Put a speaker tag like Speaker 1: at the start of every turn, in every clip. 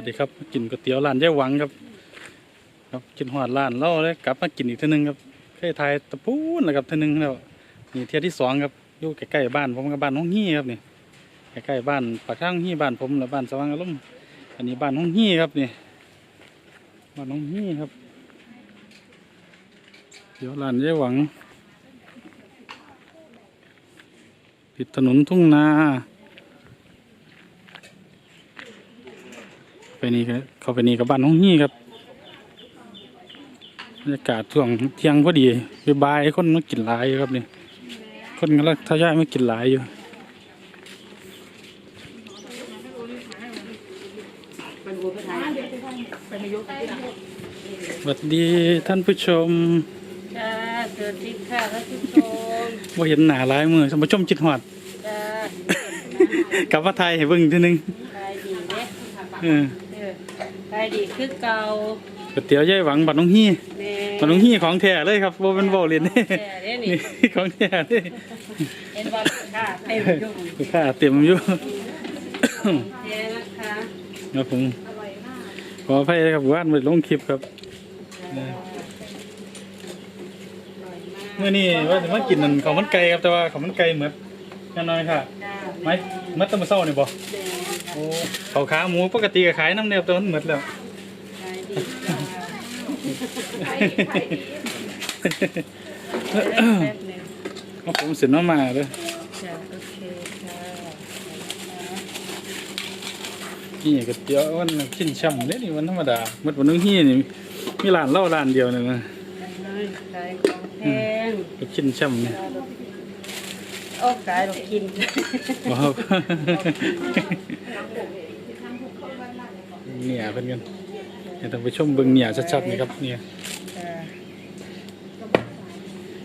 Speaker 1: วัสดีครับกินก๋วยเตี๋ยวร้านยายหวังครับ ครับกินหอดร้านเราเลยกลับมากินอีกเทีนึงครับเคยทายตะปูนแล้วครับเทีนึงแล้วนี่เที่ยวที่สองครับอยู่ใกล้ๆบ้านผมกับบ้านน้องฮี่ครับนี่ใกล้ๆบ้านปากทางฮี่บ้านผมและบ้านสว่างอารมณ์อันนี้บ้านน้องฮี่ครับนี่บ้านน้องฮี่ครับเดี๋ยวร้านยายหวังติดถนนทุ่งนา ไปนี่ครับเข้าไปนี่กับบ้านน้องฮี่ครับบรรยากาศช่วงเที่ยงพอดีบายๆคนมากินหลายอยู่ครับนี่คนกำลังทยอยมากินหลายอยู่สวัสดีท่านผู้ชม
Speaker 2: จ้าสวัสดีค่ะท่านผู้ชม
Speaker 1: ว่าเห็นหนาหลายมือท่านผู้ชมจิตหอด
Speaker 2: จ้าก
Speaker 1: ลับมาไทยให้เบิ่งอีกทีหนึง
Speaker 2: ขายดีเนี่ย
Speaker 1: เออ
Speaker 2: เออขายดีคือเก่า
Speaker 1: ก๋วยเตี๋ยวยายหวังบ้านน้องฮี่
Speaker 2: แม่
Speaker 1: บ้านน้องฮี่ของแท้เลยครับบ่เป็นบ่เรียนนี่
Speaker 2: แต่เนี่ยนี่
Speaker 1: นี่ของแท้นี่
Speaker 2: เห็นว่าค่ะเต็มยุ่ง
Speaker 1: ค่าเตรียมอยู่
Speaker 2: เจ๊นะคะ
Speaker 1: ครับผมขออภัยครับว่านไปลงคลิปครับเมื่อนี้ว่าจะมากินนั่นข้าวมันไก่ครับแต่ว่าข้าวมันไก่เหมือนยังน้อยค่ะ
Speaker 2: จ้า
Speaker 1: ไหมมัดแตะมาเศร้านี่บ่
Speaker 2: แม่
Speaker 1: โอ้ข้าวขาหมูปกติก็ขายน้ำเนียวแต่มันหมือนแล้ว
Speaker 2: ขายดีจ้าแป๊บหนึง
Speaker 1: ครับผมสินมามาเลย
Speaker 2: จ้าโอเคค่ะ
Speaker 1: นี่ก๋วยเตี๋ยวมันชิ้นช่ำเนี่ยนี่มันธรรมดาหมดวันนึงที่นี่มีร้านเหล้าร้านเดียวนึงนะ
Speaker 2: ขายของแพง
Speaker 1: ก็ชิ้นช่ำเนี่ย
Speaker 2: อ้ขายเรากิน
Speaker 1: ว้าวเนี่ยเพิ่นกันเดี๋ยวต้องไปชมเบิ่งเนี่ยชัดๆนี่ครับเนี่ย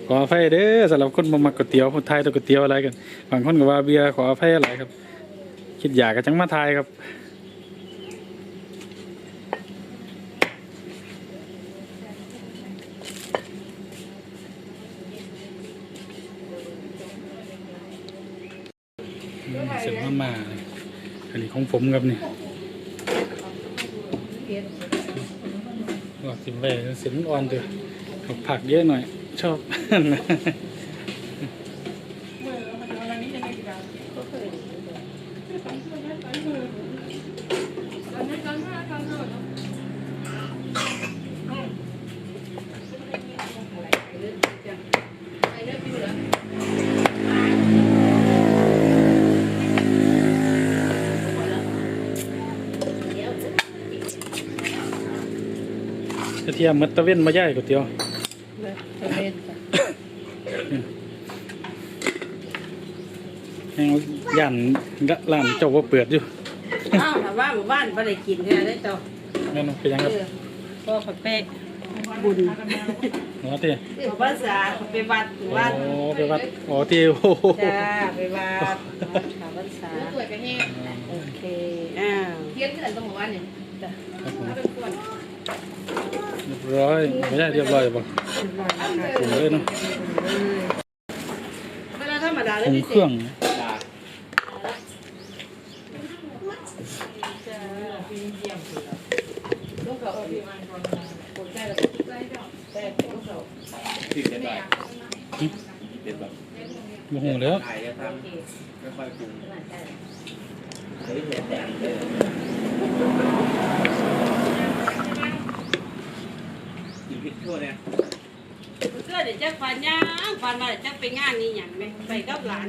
Speaker 1: ขออภัยเด้อสำหรับคนบ่มักก๋วยเตี๋ยวคนไทยตัวก๋วยเตี๋ยวอะไรกันบางคนก็ว่าเบียร์ขออภัยหลายครับ คิดอยากก็จังมาทายครับอื มเสร็จมามาอันนี้ของผมครับนี่ว่าสิบแหวนเสียงอ่อนเด้อผักผักเยอะหน่อย ชอบ กระเทียมมัดตะเว้นมาย่ายก๋วยเตี๋ยว
Speaker 2: จะเป็นจ้ะ
Speaker 1: แห้งย่านร้านเจ้าว่าเปิดอยู่
Speaker 2: อ้าวถามว่าหมู่บ้านไม่ได้กินแค่ได้เจ้า
Speaker 1: แม่นเป็นยังครับ
Speaker 2: เออพ่อเขาเป๊ะบุญ
Speaker 1: หัวเตี้ย
Speaker 2: เขาภาษาเขาไปวัดหมู่บ้าน
Speaker 1: โอ้ไปวัดอ๋อที่โอ้โห
Speaker 2: จ้าไปวัดเขาภาษา
Speaker 3: สวยกันแห้ง
Speaker 2: โอเคอ้าว
Speaker 3: เทียนเกิดตรงหัวเนี่ย
Speaker 2: จ้ะ
Speaker 1: ครับผม
Speaker 3: เป็นส่วน
Speaker 1: เร้อยไม่ได้เรียบร้อยป่ะผมเลยเนาะ
Speaker 2: เวลาธรรมดา
Speaker 1: ป
Speaker 2: เลย
Speaker 1: รุงเครื่อง
Speaker 2: ลูกเขาเอาพี่มันก่อนคนใกล้แล้วใกล้เจ้าแต่ลูกเขา
Speaker 4: ติดเด็ดบ่อยเด็ดแบบ
Speaker 1: โมโหแล้ว
Speaker 4: ถ่ายจะทำไม่ค่อยปรุงเฮ้ยเห็ ดแดงเลยกินพริกทั่วเนี่ย
Speaker 2: เพื่อเดี๋ยวจะฟันย่างฟันมาเดี๋ยวจะไปงานนี้อย่างไหมไปกับหลาน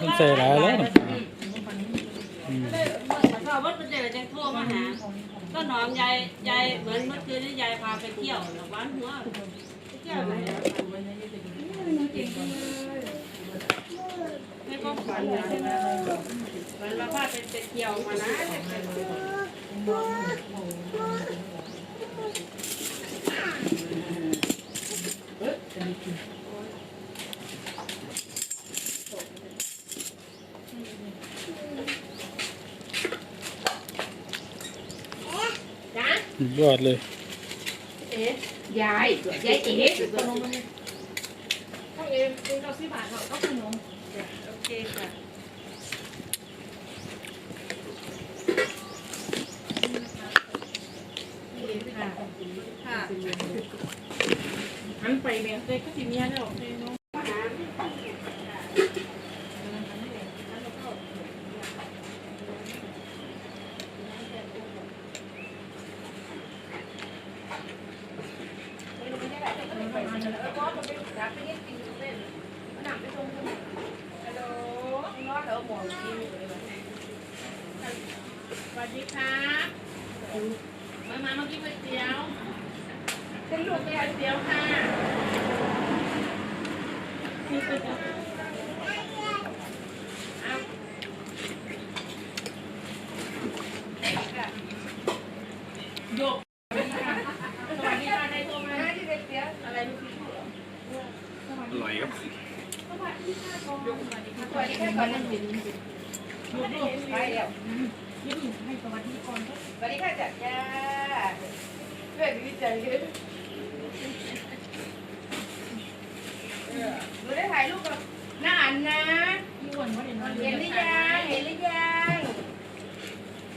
Speaker 1: มันใส่หลายแล้ว
Speaker 2: อืมชอบว่าเป็นเด็กจะโทรมาหา ก็น้อมยายยายเหมือนเมื่อคืนนี้ยายพาไปเที่ยวหรือบ้านหัวไปเที่ยวไหนไม่ก็ฝันนะฝันว่าพาไปเที่ยวมานะ
Speaker 3: จ้า ย
Speaker 1: อดเลย
Speaker 3: เอ๊ะยายยายเอ๊ะขนมถ้าเอ๊ะเราซื้อบาทเราก็ขนม
Speaker 2: โอเคค่ะ
Speaker 3: ค่ะ
Speaker 5: หันไปแม่เด็กก็สิเมียแล้วเนาะสวัสดีครับมา มามากินก๋วยเตี๋ยวเป็นลูกก๋วยเตี๋ยวค่ะ อาโยกสวัสดีค่ะสวัสดีค่ะนายโทรมาที่ก๋วยเตี๋ยวอะไรลูกพี่อ
Speaker 1: ยครับ
Speaker 5: วันนั่งกินลูกลูกไปเดี๋ยวยิ้มให้สวัส
Speaker 2: วัสดีค่ะจัดจ้าเพื่อนดีใจเลยหนูได้ถ่ายรูปกับน้าอันนะ
Speaker 5: ยี่วันว่าเดี๋ยว
Speaker 2: เห็นหรือยัง เห็นหรือยัง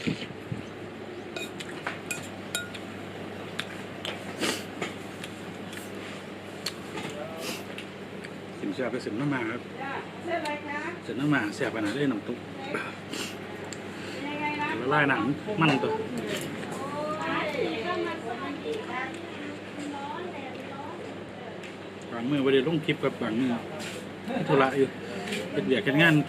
Speaker 5: นไป
Speaker 6: แยกมาเหมือนเลย
Speaker 1: สินเสียบไปสินน้ำมาครับ
Speaker 2: จ้าเส้นอะไรคะ
Speaker 1: สินน้ำมาเสียบไปนะได้น้ำตุ๊ก
Speaker 2: ยังไงนะ
Speaker 1: ละลายหนังมันตัวบางมือไปเดี๋ยวลงคลิปกับบางมือธุระอยู่เป็นเบียกกันงานธุ